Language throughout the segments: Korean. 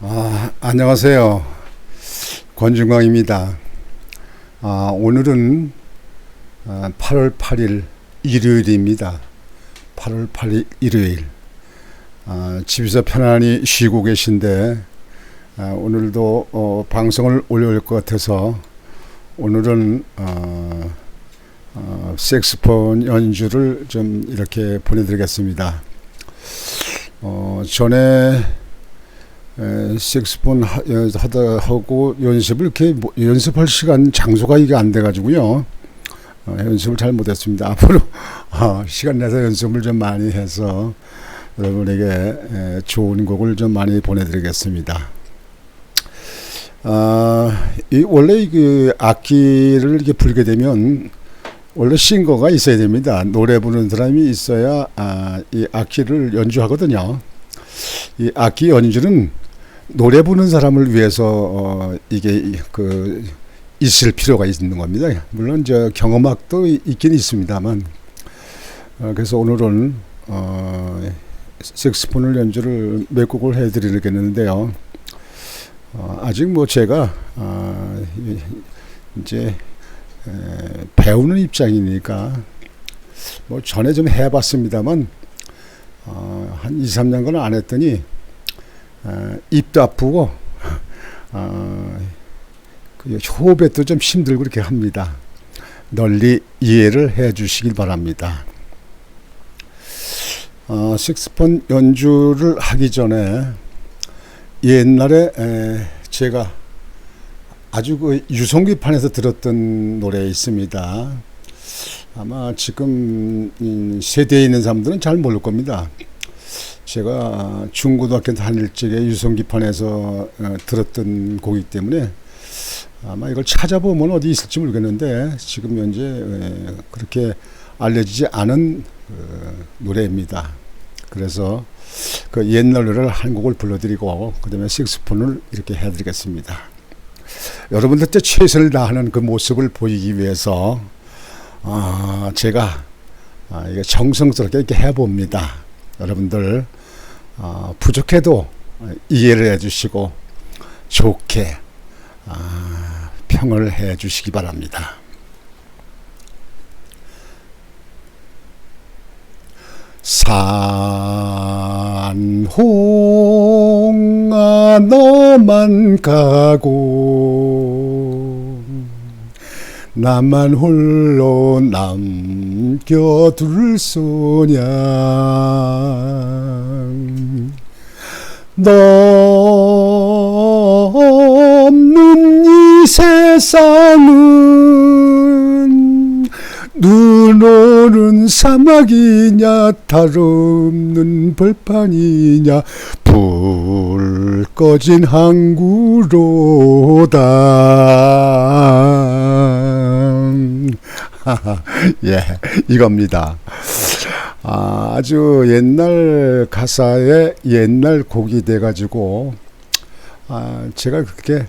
아, 안녕하세요. 권중광입니다. 아, 오늘은 아, 8월 8일 일요일입니다. 8월 8일 일요일. 아, 집에서 편안히 쉬고 계신데 아, 오늘도 어, 방송을 올려올 것 같아서 오늘은 어, 어, 색스폰 연주를 좀 이렇게 보내드리겠습니다. 어, 전에 에, 색스폰 하, 여- 하다 하고 연습을 이렇게 뭐- 연습할 시간 장소가 이게 안 돼가지고요 어, 연습을 잘 못했습니다. 앞으로 어, 시간 내서 연습을 좀 많이 해서 여러분에게 에, 좋은 곡을 좀 많이 보내드리겠습니다. 아, 이 원래 그 악기를 이렇게 불게 되면 원래 싱거가 있어야 됩니다. 노래 부르는 사람이 있어야 아, 이 악기를 연주하거든요. 이 악기 연주는 노래 부르는 사람을 위해서 어, 이게 이- 그 있을 필요가 있는 겁니다. 물론 저 이- 있긴 있습니다만 어, 그래서 오늘은 어, 색스폰을 연주를 몇 곡을 해드리겠는데요. 어, 아직 뭐 제가 어, 이- 이제 에, 배우는 입장이니까 뭐 전에 좀 해봤습니다만 어, 한 2, 3년간 안 했더니 어, 입도 아프고 어, 그 호흡에도 좀 힘들고 그렇게 합니다. 널리 이해를 해 주시길 바랍니다. 어, 식스폰 연주를 하기 전에 옛날에 에, 제가 아주 그 유성기판에서 들었던 노래 있습니다. 아마 지금 음, 세대에 있는 사람들은 잘 모를 겁니다. 제가 중고등학교 다닐 적에 유성기판에서 어, 들었던 곡이기 때문에 아마 이걸 찾아보면 어디 있을지 모르겠는데 지금 현재 에, 그렇게 알려지지 않은 어, 노래입니다. 그래서 그 옛날 노래를 한 곡을 불러드리고 그다음에 식스폰을 이렇게 해드리겠습니다. 여러분들 때 최선을 다하는 그 모습을 보이기 위해서 아, 제가 아, 이게 정성스럽게 이렇게 해봅니다. 여러분들 아, 부족해도 이해를 해주시고 좋게 아, 평을 해주시기 바랍니다. 산홍아 너만 가고 나만 홀로 남 겨둘 너 없는 이 세상은 눈 오는 사막이냐 달 없는 벌판이냐. 불 꺼진 항구로다 예 이겁니다 아, 아주 옛날 가사의 옛날 곡이 돼가지고 아, 제가 그렇게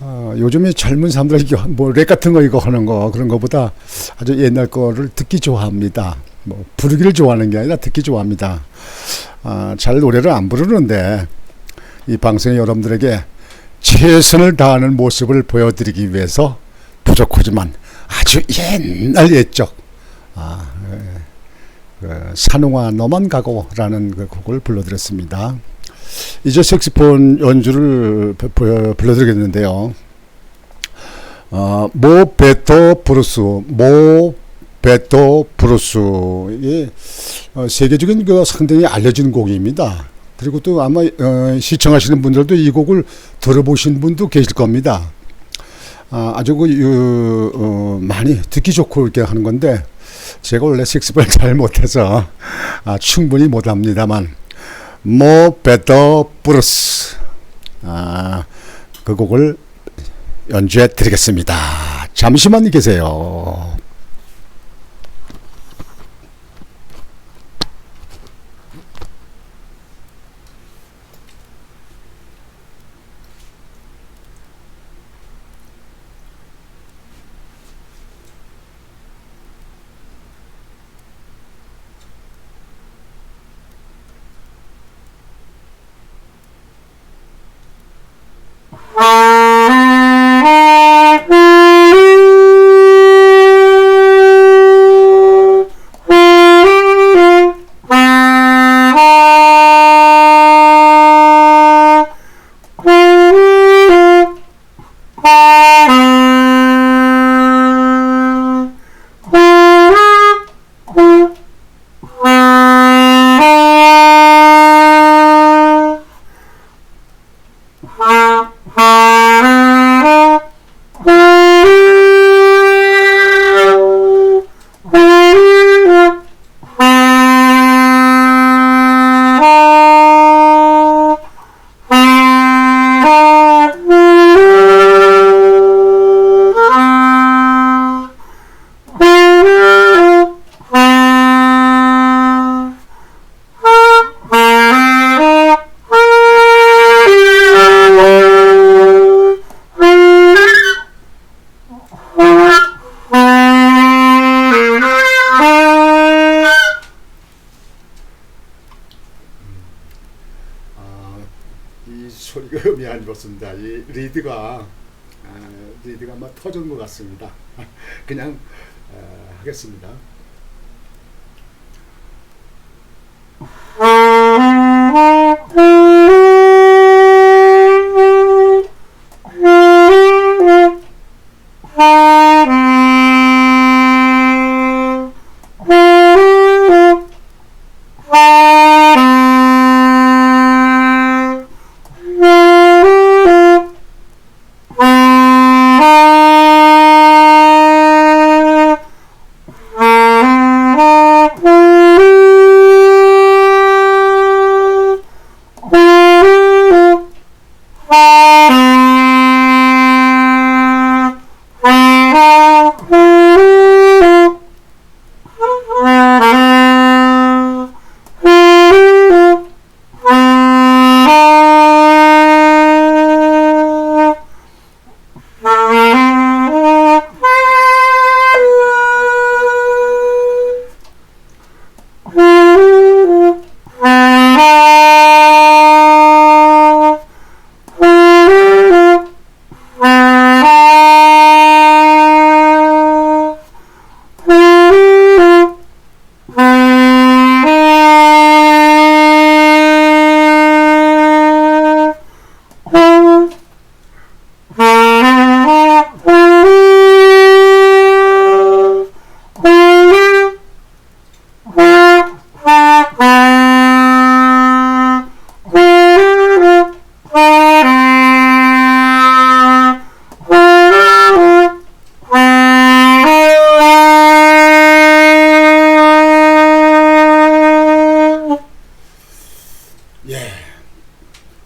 아, 요즘에 젊은 사람들 이게 뭐랩 같은 거 이거 하는 거 그런 거보다 아주 옛날 거를 듣기 좋아합니다. 뭐 부르기를 좋아하는 게 아니라 듣기 좋아합니다. 아, 잘 노래를 안 부르는데 이 방송에 여러분들에게 최선을 다하는 모습을 보여드리기 위해서 부족하지만 아주 옛날 옛적 아, 예, 그 산홍아 너만 가고라는 그 곡을 불러드렸습니다. 이제 색시폰 연주를 불러드리겠는데요. 어, 모 베토 브루스, 모 베토 브루스 이 어, 세계적인 그 상당히 알려진 곡입니다. 그리고 또 아마 어, 시청하시는 분들도 이 곡을 들어보신 분도 계실 겁니다. 아, 아주 그 유, 어, 많이 듣기 좋고 이렇게 하는 건데 제가 원래 식스를 잘 못해서 아, 충분히 못합니다만 모 베터 브루스 아, 그 곡을 연주해 드리겠습니다. 잠시만 계세요. 좋습니다. 이 리드가 아, 리드가 막 터진 것 같습니다. 그냥 어, 하겠습니다.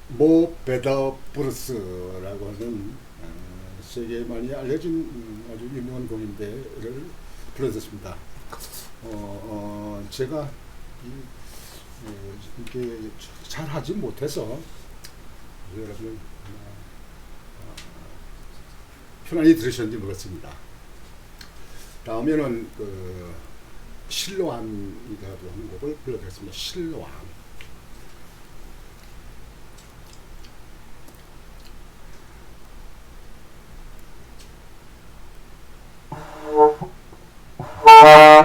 모 베더 브루스라고 하는 어, 세계에 많이 알려진 음, 아주 유명한 곡인데를 불러줬습니다. 어, 어, 제가 이, 어, 이렇게 잘 하지 못해서 여러분 어, 편안히 들으셨는지 모르겠습니다. 다음에는 그 실로암이라고 하는 곡을 불러드렸습니다. 실로암. Bye.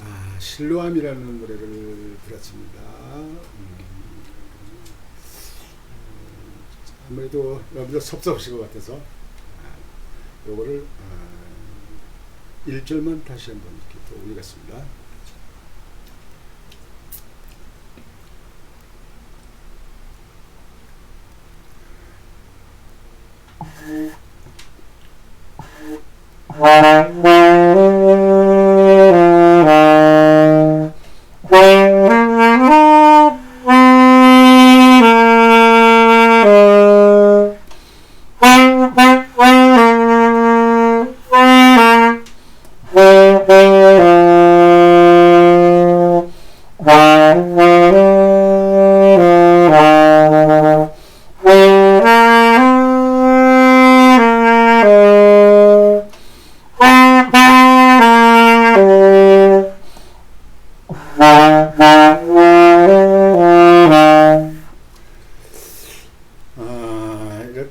아, 실로암이라는 노래를 들었습니다. 음, 아무래도 여러분들 섭섭하실 것 같아서 아, 요거를 아, 1절만 다시 한번 이렇게 또 올리겠습니다. 아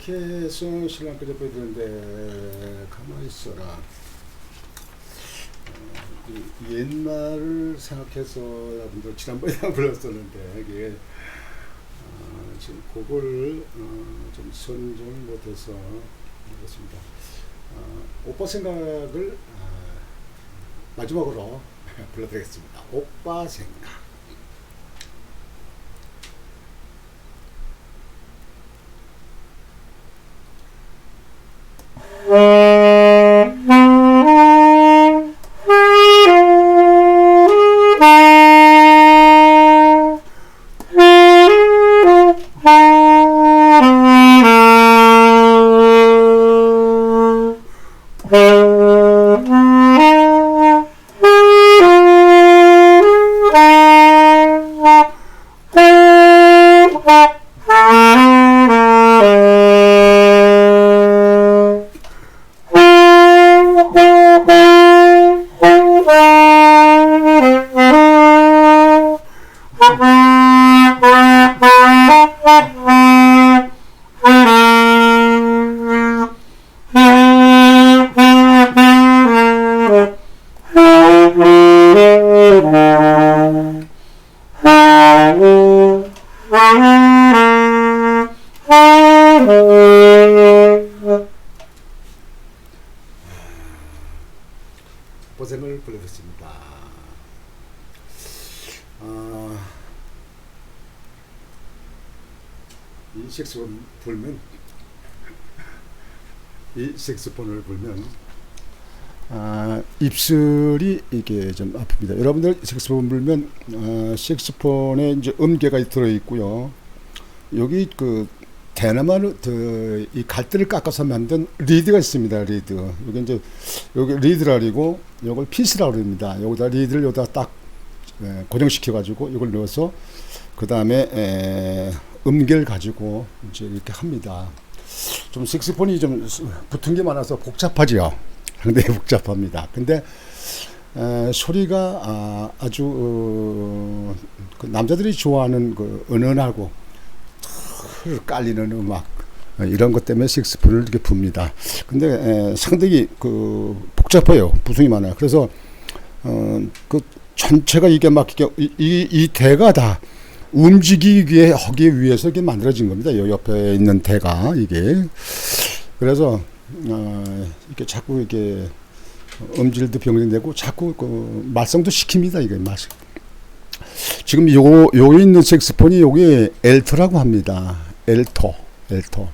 이렇게 해서 신랑까지 보여드는데 가만히 있어라. 어, 이 옛날을 생각해서 여러분들 지난번에 불렀었는데 이게 어, 지금 그걸 어, 좀 선정을 못해서 그렇습니다. 어, 오빠 생각을 아, 마지막으로 불러드리겠습니다. 오빠 생각 고 이 색소폰 불면 이 색소폰을 불면 아, 입술이 이게 좀 아픕니다. 여러분들 색소폰 불면 아, 색소폰에 이제 음계가 들어 있고요. 여기 그 대나무로 그, 이 갈대를 깎아서 만든 리드가 있습니다. 리드. 여기 이제 여기 리드라리고 이걸 피스라고 합니다. 여기다 리드를 여기다 딱 에, 고정시켜 가지고 이걸 넣어서 그 다음에 음계를 가지고 이제 이렇게 합니다. 좀 색소폰이 좀 수- 붙은 게 많아서 복잡하지요. 상당히 복잡합니다. 근데 에, 소리가 아, 아주 어, 그 남자들이 좋아하는 그 은은하고 탁 깔리는 음악 어, 이런 것 때문에 식스폰을 이렇게 붑니다. 근데 에, 상당히 그 복잡해요. 부승이 많아요. 그래서 어, 그 전체가 이게 막 이게 이, 이, 이 대가 다 움직이게 하기 위해서 이게 만들어진 겁니다. 요 옆에 있는 대가 이게 그래서 어, 이렇게 자꾸 이게 음질도 변경되고 자꾸 그 말썽도 시킵니다. 이게 말 지금 요, 요 있는 색스폰이 요게 엘토라고 합니다. 엘토, 엘토.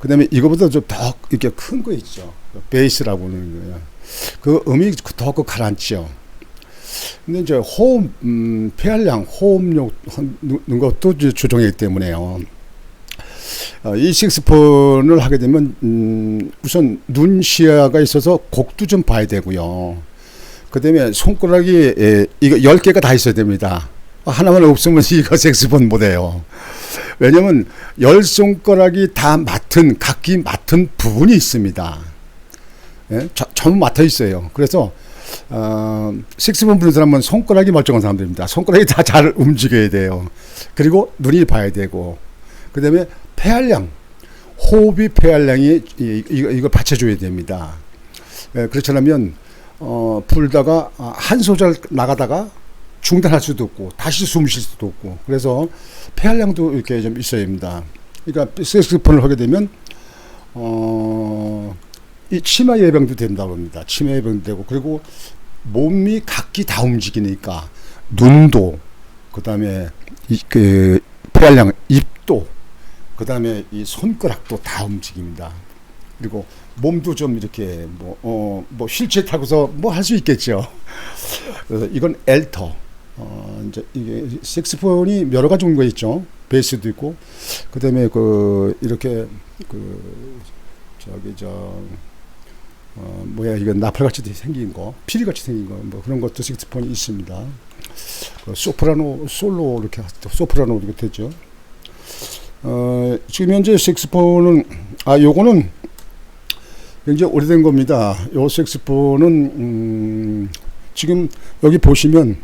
그 다음에 이거보다 좀 더 이렇게 큰 거 있죠. 베이스라고 하는 거예요. 그 음이 더그 가라앉죠. 근데 이제 호흡, 음, 폐활량, 호흡력 하는 것도 조정이기 때문에요. 어, 이 식스폰을 하게 되면 음, 우선 눈 시야가 있어서 곡도 좀 봐야 되고요. 그다음에 손가락이 에, 이거 열 개가 다 있어야 됩니다. 하나만 없으면 이거 색스폰 못 해요. 왜냐면 열 손가락이 다 맡은 각기 맡은 부분이 있습니다. 예? 저- 전부 맡아 있어요. 그래서 어, 식스본 부는 사람은 손가락이 멀쩡한 사람들입니다. 손가락이 다 잘 움직여야 돼요. 그리고 눈이 봐야 되고 그 다음에 폐활량, 호흡이 폐활량이 이, 이거 받쳐줘야 됩니다. 예, 그렇지 않으면 어, 불다가 아, 한 소절 나가다가 중단할 수도 없고 다시 숨 쉴 수도 없고 그래서 폐활량도 이렇게 좀 있어야 합니다. 그러니까 색스폰을 하게 되면 어, 이 치마 예방도 된다고 합니다. 치마 예방도 되고 그리고 몸이 각기 다 움직이니까 눈도 그다음에 이 그 폐활량 입도 그다음에 이 손가락도 다 움직입니다. 그리고 몸도 좀 이렇게 뭐 어 뭐 휠체어 타고서 뭐 할 수 있겠죠. 그래서 이건 엘터. 어 이제 이게 색스폰이 여러 가지 종류가 있죠. 베이스도 있고 그 다음에 그 이렇게 그 저기 저 어, 뭐야 이건 나팔같이 생긴 거, 피리같이 생긴 거, 뭐 그런 것도 색스폰이 있습니다. 그 소프라노 솔로 이렇게 소프라노 이렇게 되죠. 어, 지금 현재 색스폰은 아 요거는 굉장히 오래된 겁니다. 요 색스폰은 음, 지금 여기 보시면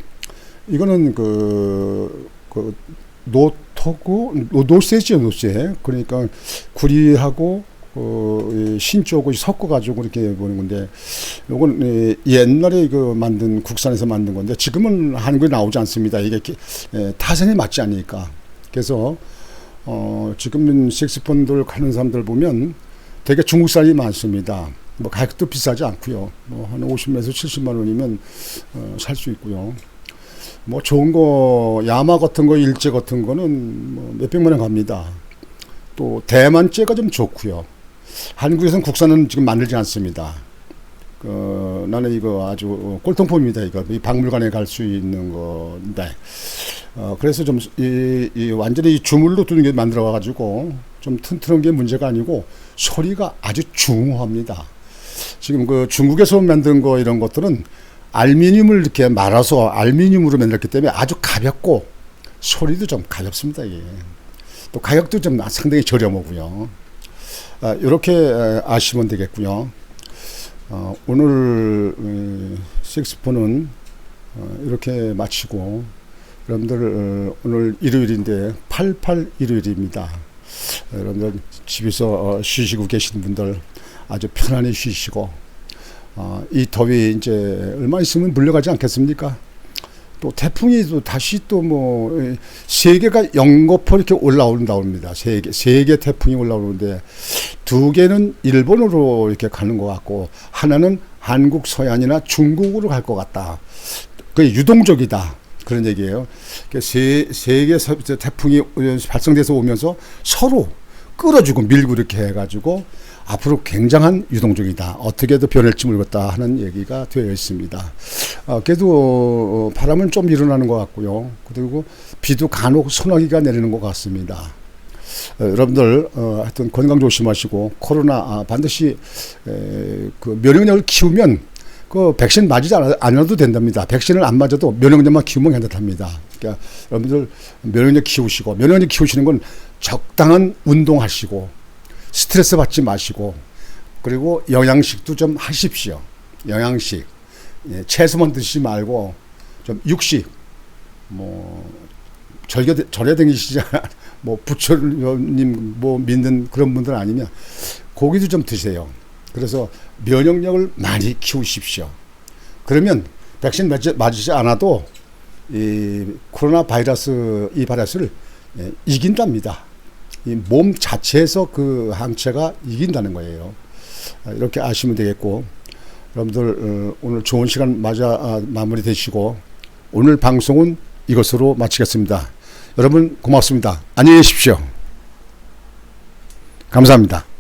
이거는 그, 그 노토고 노- 노세죠 노세. 그러니까 구리하고 어, 이 신쪽을 섞어가지고 이렇게 보는 건데, 요건 예, 옛날에 그 만든 국산에서 만든 건데 지금은 한국에 나오지 않습니다. 이게 기- 예, 타선에 맞지 않으니까. 그래서 어, 지금 색스폰들 가는 사람들 보면 되게 중국산이 많습니다. 뭐 가격도 비싸지 않고요. 뭐 한 50에서 70만 원이면 어, 살 수 있고요. 뭐 좋은 거 야마 같은 거 일제 같은 거는 뭐 몇백만 원 갑니다. 또 대만제가 좀 좋고요. 한국에서는 국산은 지금 만들지 않습니다. 어, 나는 이거 아주 꼴통품입니다. 이거 이 박물관에 갈 수 있는 건데, 어, 그래서 좀 이, 이 완전히 이 주물로 두는 게 만들어 가지고 좀 튼튼한 게 문제가 아니고 소리가 아주 중후합니다. 지금 그 중국에서 만든 거 이런 것들은 알미늄을 이렇게 말아서 알미늄으로 만들었기 때문에 아주 가볍고 소리도 좀 가볍습니다. 이게. 또 가격도 좀 상당히 저렴하고요. 아, 이렇게 에, 아시면 되겠고요. 어, 오늘 어, 식스폰은 어, 이렇게 마치고 여러분들 어, 오늘 일요일인데 88 일요일입니다. 어, 여러분들 집에서 어, 쉬시고 계신 분들 아주 편안히 쉬시고 어, 이 더위 이제 얼마 있으면 물려가지 않겠습니까? 또 태풍이 또 다시 또 뭐 세계가 영거포 이렇게 올라온다 옵니다. 세계 세계 태풍이 올라오는데 두 개는 일본으로 이렇게 가는 것 같고 하나는 한국 서해안이나 중국으로 갈 것 같다. 그 유동적이다. 그런 얘기예요. 그 세, 서- 태풍이 발생돼서 오면서 서로 끌어주고 밀고 이렇게 해가지고 앞으로 굉장한 유동적이다. 어떻게든 변할지 모르겠다 하는 얘기가 되어 있습니다. 어, 그래도 어, 바람은 좀 일어나는 것 같고요. 그리고 비도 간혹 소나기가 내리는 것 같습니다. 어, 여러분들 어, 하여튼 건강 조심하시고 코로나 아, 반드시 에, 그 면역력을 키우면 그 백신 않아- 않아도 된답니다. 백신을 안 맞아도 면역력만 키우면 괜찮답니다. 그러니까 여러분들 면역력 키우시고 면역력 키우시는 건 적당한 운동하시고 스트레스 받지 마시고 그리고 영양식도 좀 하십시오. 영양식 예, 채소만 드시지 말고 좀 육식 뭐 절겨 절여 댕기시지 뭐 부처님 뭐 믿는 그런 분들 아니면 고기도 좀 드세요. 그래서 면역력을 많이 키우십시오. 그러면 백신 맞지, 않아도 이 코로나 바이러스 이 바이러스를 예, 이긴답니다. 이 몸 자체에서 그 항체가 이긴다는 거예요. 아, 이렇게 아시면 되겠고 여러분들 어, 오늘 좋은 시간 맞아 아, 마무리 되시고 오늘 방송은 이것으로 마치겠습니다. 여러분 고맙습니다. 안녕히 계십시오. 감사합니다.